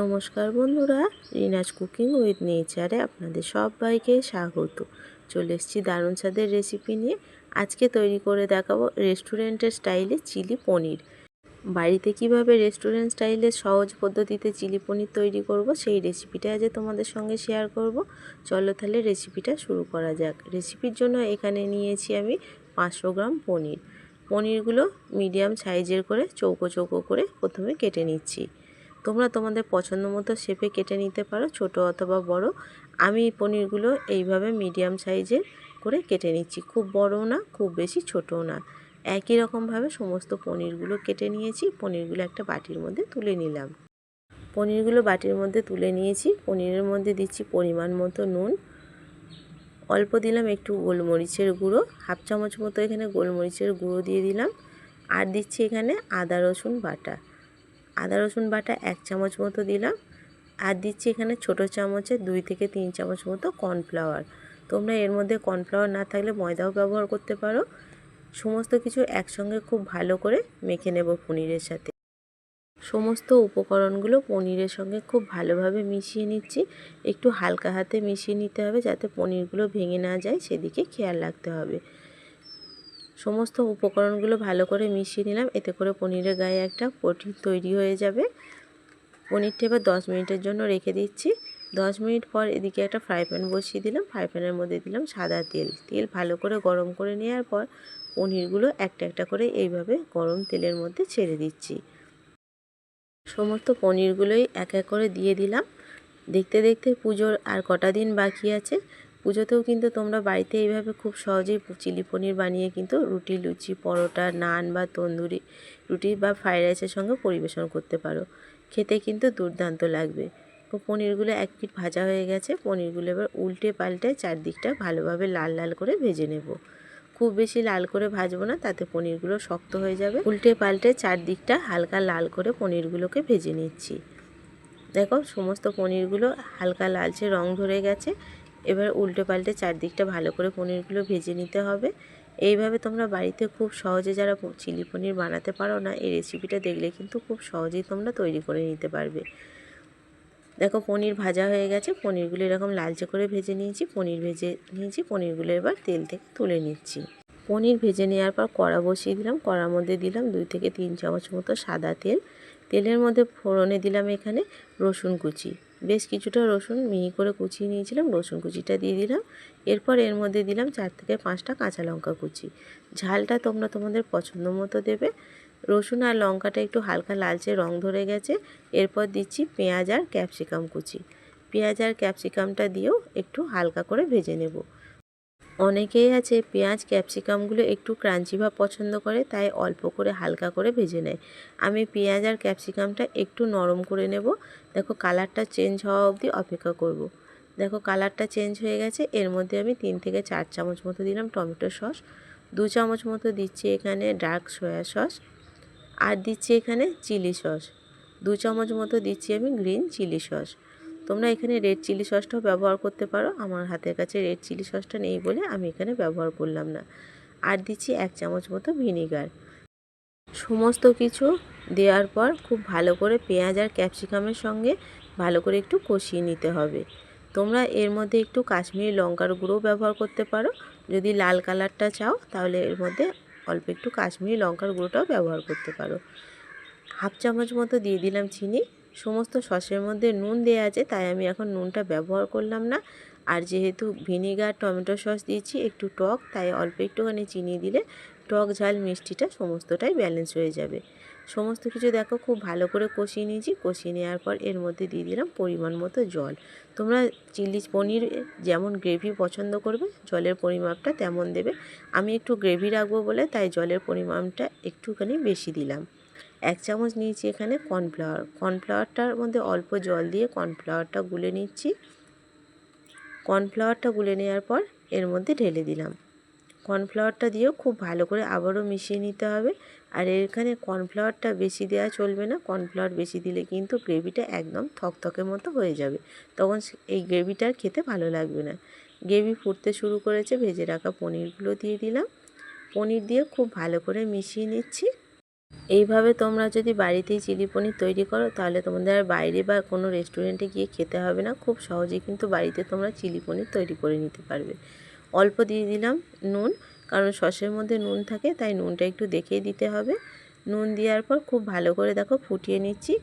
নমস্কার বন্ধুরা, Rinaz cooking with নেচারে আপনাদের সবাইকে স্বাগত। চলে এসেছি দারুণ স্বাদের রেসিপি নিয়ে। আজকে তৈরি করে দেখাবো রেস্টুরেন্টের স্টাইলে চিলি পনির। বাড়িতে কীভাবে রেস্টুরেন্ট স্টাইলে সহজ পদ্ধতিতে চিলি পনির তৈরি করব, সেই রেসিপিটা আজ তোমাদের সঙ্গে শেয়ার করব। চলো তাহলে রেসিপিটা শুরু করা যাক। রেসিপির জন্য এখানে নিয়েছি আমি পাঁচশো গ্রাম পনির। পনিরগুলো মিডিয়াম সাইজের করে চৌকো চৌকো করে প্রথমে কেটে নিচ্ছি। তোমরা তোমাদের পছন্দ মতো শেপে কেটে নিতে পারো, ছোট অথবা বড়। আমি পনিরগুলো এইভাবে মিডিয়াম সাইজের করে কেটে নিচ্ছি। খুব বড়ও না, খুব বেশি ছোটও না। একই রকমভাবে সমস্ত পনিরগুলো কেটে নিয়েছি, পনিরগুলো একটা বাটির মধ্যে তুলে নিলাম। পনিরগুলো বাটির মধ্যে তুলে নিয়েছি, পনিরের মধ্যে দিচ্ছি পরিমাণ মতো নুন। অল্প দিলাম একটু গোলমরিচের গুঁড়ো, হাফ চামচ মতো এখানে গোলমরিচের গুঁড়ো দিয়ে দিলাম। আর দিচ্ছি এখানে আদা রসুন বাটা। আদা, রসুন বাটা এক চামচ মতো দিলাম। আর দিচ্ছি এখানে ছোট চামচে দুই থেকে তিন চামচ মতো কর্নফ্লাওয়ার। তোমরা এর মধ্যে কর্নফ্লাওয়ার না থাকলে ময়দাও ব্যবহার করতে পারো। সমস্ত কিছু একসঙ্গে খুব ভালো করে মেখে নেব পনিরের সাথে। সমস্ত উপকরণগুলো পনিরের সঙ্গে খুব ভালোভাবে মিশিয়ে নিচ্ছি। একটু হালকা হাতে মিশিয়ে নিতে হবে যাতে পনিরগুলো ভেঙে না যায়, সেদিকে খেয়াল রাখতে হবে। সমস্ত উপকরণগুলো ভালো করে মিশিয়ে নিলাম। এতে করে পনিরের গায়ে একটা প্রোটিন তৈরি হয়ে যাবে। পনিরটা এবার দশ মিনিটের জন্য রেখে দিচ্ছি। দশ মিনিট পর এদিকে একটা ফ্রাই প্যান বসিয়ে দিলাম। ফ্রাই প্যানের মধ্যে দিলাম সাদা তেল। তেল ভালো করে গরম করে নেওয়ার পর পনিরগুলো একটা একটা করে এইভাবে গরম তেলের মধ্যে ছেড়ে দিচ্ছি। সমস্ত পনিরগুলোই এক এক করে দিয়ে দিলাম। দেখতে দেখতে পুজোর আর কটা দিন বাকি আছে। পুজোতেও কিন্তু তোমরা বাড়িতে এইভাবে খুব সহজেই চিলি পনির বানিয়ে কিন্তু রুটি, লুচি, পরোটা, নান বা তন্দুরি, রুটি বা ফ্রাইড রাইসের সঙ্গে পরিবেশন করতে পারো। খেতে কিন্তু দুর্দান্ত লাগবে। তো পনিরগুলো এক পিট ভাজা হয়ে গেছে, পনিরগুলো এবার উল্টে পাল্টে চারদিকটা ভালোভাবে লাল লাল করে ভেজে নেব। খুব বেশি লাল করে ভাজবো না, তাতে পনিরগুলো শক্ত হয়ে যাবে। উল্টে পাল্টে চারদিকটা হালকা লাল করে পনিরগুলোকে ভেজে নিচ্ছি। দেখো, সমস্ত পনিরগুলো হালকা লালচে রং ধরে গেছে। এবার উল্টে পাল্টে চারদিকটা ভালো করে পনিরগুলো ভেজে নিতে হবে। এইভাবে তোমরা বাড়িতে খুব সহজে যারা চিলি পনির বানাতে পারো না, এই রেসিপিটা দেখলে কিন্তু খুব সহজেই তোমরা তৈরি করে নিতে পারবে। দেখো পনির ভাজা হয়ে গেছে, পনিরগুলো এরকম লালচে করে ভেজে নিয়েছি, পনির ভেজে নিয়েছি, পনিরগুলো এবার তেল থেকে তুলে নিচ্ছি। পনির ভেজে নেওয়ার পর কড়া বসিয়ে দিলাম, কড়ার মধ্যে দিলাম দুই থেকে তিন চামচ মতো সাদা তেল। তেলের মধ্যে ফোড়নে দিলাম এখানে রসুন কুচি। বেশ কিছুটা রসুন মিহি করে কুচিয়ে নিয়েছিলাম, রসুন কুচিটা দিয়ে দিলাম। এরপর এর মধ্যে দিলাম চার থেকে পাঁচটা কাঁচা লঙ্কা কুচি। ঝালটা তোমরা তোমাদের পছন্দ মতো দেবে। রসুন আর লঙ্কাটা একটু হালকা লালচে রং ধরে গেছে। এরপর দিচ্ছি পেঁয়াজ আর ক্যাপসিকাম কুচি। পেঁয়াজ আর ক্যাপসিকামটা দিয়েও একটু হালকা করে ভেজে নেব। অনেকেই আছে পেঁয়াজ, ক্যাপসিকামগুলো একটু ক্রাঞ্চি ভাব পছন্দ করে, তাই অল্প করে হালকা করে ভেজে নেয়। আমি পেঁয়াজ আর ক্যাপসিকামটা একটু নরম করে নেব। দেখো কালারটা চেঞ্জ হওয়া অবধি অপেক্ষা করব। দেখো কালারটা চেঞ্জ হয়ে গেছে। এর মধ্যে আমি তিন থেকে চার চামচ মতো দিলাম টমেটো সস। দু চামচ মতো দিচ্ছি এখানে ডার্ক সয়া সস আর দিচ্ছি এখানে চিলি সস। দু চামচ মতো দিচ্ছি আমি গ্রিন চিলি সস। তোমরা এখানে রেড চিলি সসটাও ব্যবহার করতে পারো। আমার হাতের কাছে রেড চিলি সসটা নেই বলে আমি এখানে ব্যবহার করলাম না। আর দিচ্ছি এক চামচ মতো ভিনিগার সমস্ত কিছু দেওয়ার পর খুব ভালো করে পেঁয়াজ আর ক্যাপসিকামের সঙ্গে ভালো করে একটু কষিয়ে নিতে হবে। তোমরা এর মধ্যে একটু কাশ্মীরি লঙ্কার গুঁড়ো ব্যবহার করতে পারো। যদি লাল কালারটা চাও, তাহলে এর মধ্যে অল্প একটু কাশ্মীরি লঙ্কার গুঁড়োটাও ব্যবহার করতে পারো। হাফ চামচ মতো দিয়ে দিলাম চিনি। সমস্ত সসের মধ্যে নুন দেওয়া আছে, তাই আমি এখন নুনটা ব্যবহার করলাম না। আর যেহেতু ভিনিগার, টমেটো সস দিয়েছি, একটু টক, তাই অল্প একটুখানি চিনি দিলে টক ঝাল মিষ্টিটা সমস্তটাই ব্যালেন্স হয়ে যাবে। সমস্ত কিছু দেখো, খুব ভালো করে কষিয়ে নিয়েছি। কষিয়ে নেওয়ার পর এর মধ্যে দিয়ে দিলাম পরিমাণ মতো জল। তোমরা চিলি পনির যেমন গ্রেভি পছন্দ করবে, জলের পরিমাপটা তেমন দেবে। আমি একটু গ্রেভি রাখব বলে, তাই জলের পরিমাণটা একটুখানি বেশি দিলাম। এক চামচ নিয়েছি এখানে কর্নফ্লাওয়ার। কর্নফ্লাওয়ারটার মধ্যে অল্প জল দিয়ে কর্নফ্লাওয়ারটা গুলে নিচ্ছি। কর্নফ্লাওয়ারটা গুলে নেওয়ার পর এর মধ্যে ঢেলে দিলাম। কর্নফ্লাওয়ারটা দিয়েও খুব ভালো করে আবারও মিশিয়ে নিতে হবে। আর এখানে কর্নফ্লাওয়ারটা বেশি দেওয়া চলবে না। কর্নফ্লাওয়ার বেশি দিলে কিন্তু গ্রেভিটা একদম থকথকের মতো হয়ে যাবে। তখন এই গ্রেভিটা খেতে ভালো লাগবে না। গ্রেভি ফুটতে শুরু করেছে। ভেজে রাখা পনিরগুলো দিয়ে দিলাম। পনির দিয়ে খুব ভালো করে মিশিয়ে নিচ্ছি। এইভাবে তোমরা যদি বাড়িতেই চিলি পনির তৈরি করো, তাহলে তোমাদের আর বাইরে বা কোনো রেস্টুরেন্টে গিয়ে খেতে হবে না। খুব সহজেই কিন্তু বাড়িতে তোমরা চিলি পনির তৈরি করে নিতে পারবে। অল্প দিয়ে দিলাম নুন, কারণ সসের মধ্যে নুন থাকে, তাই নুনটা একটু দেখেই দিতে হবে। নুন দেওয়ার পর খুব ভালো করে দেখো ফুটিয়ে নিচ্ছি।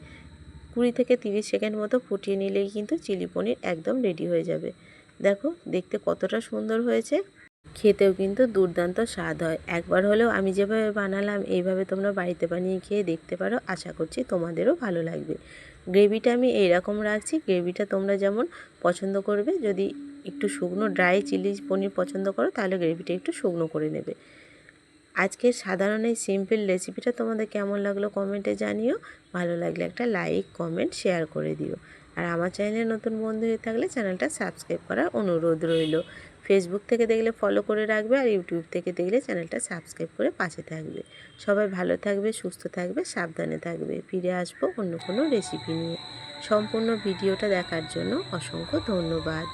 কুড়ি থেকে তিরিশ সেকেন্ড মতো ফুটিয়ে নিলেই কিন্তু চিলি পনির একদম রেডি হয়ে যাবে। দেখো, দেখতে কতটা সুন্দর হয়েছে। খেতেও কিন্তু দুর্দান্ত স্বাদ হয়। একবার হলেও আমি যেভাবে বানালাম, এইভাবে তোমরা বাড়িতে বানিয়ে খেয়ে দেখতে পারো। আশা করছি তোমাদেরও ভালো লাগবে। গ্রেভিটা আমি এইরকম রাখছি। গ্রেভিটা তোমরা যেমন পছন্দ করবে, যদি একটু শুকনো ড্রাই চিলি পনির পছন্দ করো, তাহলে গ্রেভিটা একটু শুকনো করে নেবে। আজকের সাধারণ এই সিম্পল রেসিপিটা তোমাদের কেমন লাগল কমেন্টে জানিও। ভালো লাগলে একটা লাইক কমেন্ট শেয়ার করে দিও। আর আমার চ্যানেলে নতুন বন্ধু হয়ে থাকলে চ্যানেলটা সাবস্ক্রাইব করার অনুরোধ রইল। ফেসবুক থেকে দেখলে ফলো করে রাখবে আর ইউটিউব থেকে দেখলে চ্যানেলটা সাবস্ক্রাইব করে পাশে থাকবে। সবাই ভালো থাকবে, সুস্থ থাকবে, সাবধানে থাকবে। ফিরে আসব অন্য কোনো রেসিপি নিয়ে। সম্পূর্ণ ভিডিওটা দেখার জন্য অসংখ্য ধন্যবাদ।